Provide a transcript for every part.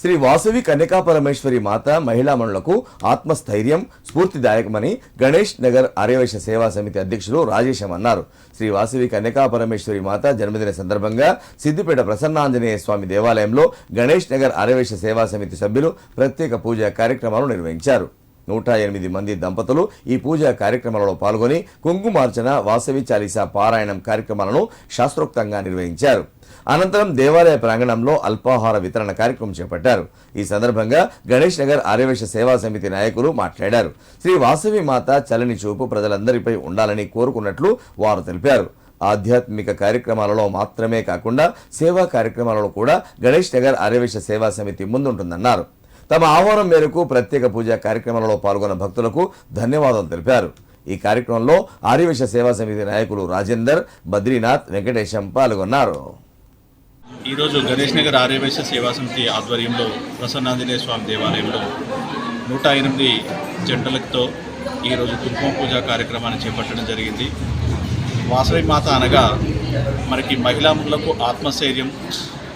శ్రీ వాసవి కన్యకా పరమేశ్వరి మాత మహిళామణులకు ఆత్మస్థైర్యం స్ఫూర్తిదాయకమని గణేష్ నగర్ ఆర్యవైశ్య సేవా సమితి అధ్యక్షులు రాజేశం అన్నారు. శ్రీ వాసవి కన్యకా పరమేశ్వరి మాత జన్మదిన సందర్భంగా సిద్దిపేట ప్రసన్నాంజనేయ స్వామి దేవాలయంలో గణేష్ నగర్ ఆర్యవైశ్య సేవా సమితి సభ్యులు ప్రత్యేక పూజా కార్యక్రమాలు నిర్వహించారు. నూట ఎనిమిది మంది దంపతులు ఈ పూజా కార్యక్రమాలలో పాల్గొని కుంకుమార్చన వాసవి చాలీస పారాయణం కార్యక్రమాలను శాస్త్రోక్తంగా నిర్వహించారు. అనంతరం దేవాలయ ప్రాంగణంలో అల్పాహార వితరణ కార్యక్రమం చేపట్టారు. ఈ సందర్భంగా గణేష్ నగర్ ఆర్యవేశ సేవా సమితి నాయకులు మాట్లాడారు. శ్రీ వాసవి మాత చలని చూపు ప్రజలందరిపై ఉండాలని కోరుకున్నట్లు వారు తెలిపారు. ఆధ్యాత్మిక కార్యక్రమాలలో మాత్రమే కాకుండా సేవా కార్యక్రమాలలో కూడా గణేష్ నగర్ ఆర్యవేశ సేవా సమితి ముందుంటుందన్నారు. తమ ఆహ్వానం మేరకు ప్రత్యేక పూజా కార్యక్రమాలలో పాల్గొన్న భక్తులకు ధన్యవాదాలు తెలిపారు. ఈ కార్యక్రమంలో ఆర్యవేశ సేవా సమితి నాయకులు రాజేందర్ బద్రీనాథ్ వెంకటేశం పాల్గొన్నారు. ఈరోజు గణేష్ నగర్ ఆర్యవేశ సేవా సమితి ఆధ్వర్యంలో ప్రసన్నాంజనేయ స్వామి దేవాలయంలో నూట ఎనిమిది జంటలతో ఈరోజు కుంకుమ పూజ కార్యక్రమాన్ని చేపట్టడం జరిగింది. వాసవి మాత అనగా మనకి మహిళాములకు ఆత్మస్థైర్యం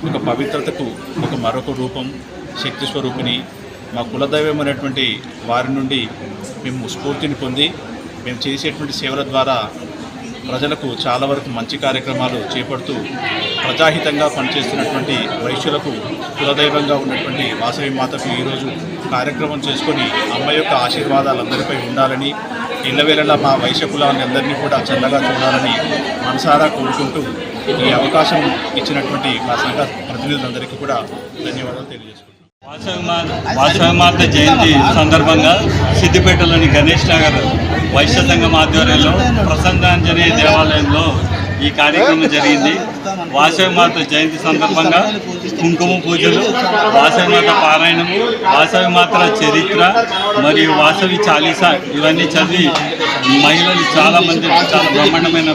ఒక పవిత్రతకు ఒక మరొక రూపం శక్తి స్వరూపిణి మా కులదైవం అనేటువంటి వారి నుండి మేము స్ఫూర్తిని పొంది మేము చేసేటువంటి సేవల ద్వారా ప్రజలకు చాలా వరకు మంచి కార్యక్రమాలు చేపడుతూ ప్రజాహితంగా పనిచేస్తున్నటువంటి వైశ్యులకు కులదైవంగా ఉన్నటువంటి వాసవి మాతకు ఈరోజు కార్యక్రమం చేసుకొని అమ్మ యొక్క ఆశీర్వాదాలు అందరిపై ఉండాలని ఇళ్ళవేళలా మా వైశ్య కులాన్ని అందరినీ కూడా చల్లగా చూడాలని మనసారా కోరుకుంటూ ఈ అవకాశం ఇచ్చినటువంటి మా సంఘ ప్రతినిధులందరికీ కూడా ధన్యవాదాలు తెలియజేసుకుంటున్నాను. వాసవిమాత వాసవి జయంతి సందర్భంగా సిద్దిపేటలోని గణేష్ నగర్ వైశ్య సంఘం ఆధ్వర్యంలో ప్రసన్నాంజనేయ దేవాలయంలో ఈ కార్యక్రమం జరిగింది. వాసవిమాత జయంతి సందర్భంగా కుంకుమ పూజలు వాసవిమాత పారాయణము వాసవిమాత చరిత్ర మరియు వాసవి చాలీసా ఇవన్నీ చదివి మహిళలు చాలామంది చాలా బ్రహ్మాండమైన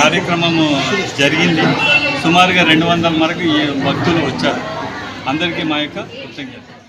కార్యక్రమము జరిగింది. సుమారుగా రెండు వందల వరకు ఈ భక్తులు వచ్చారు. అందరికీ మా యొక్క కృతజ్ఞత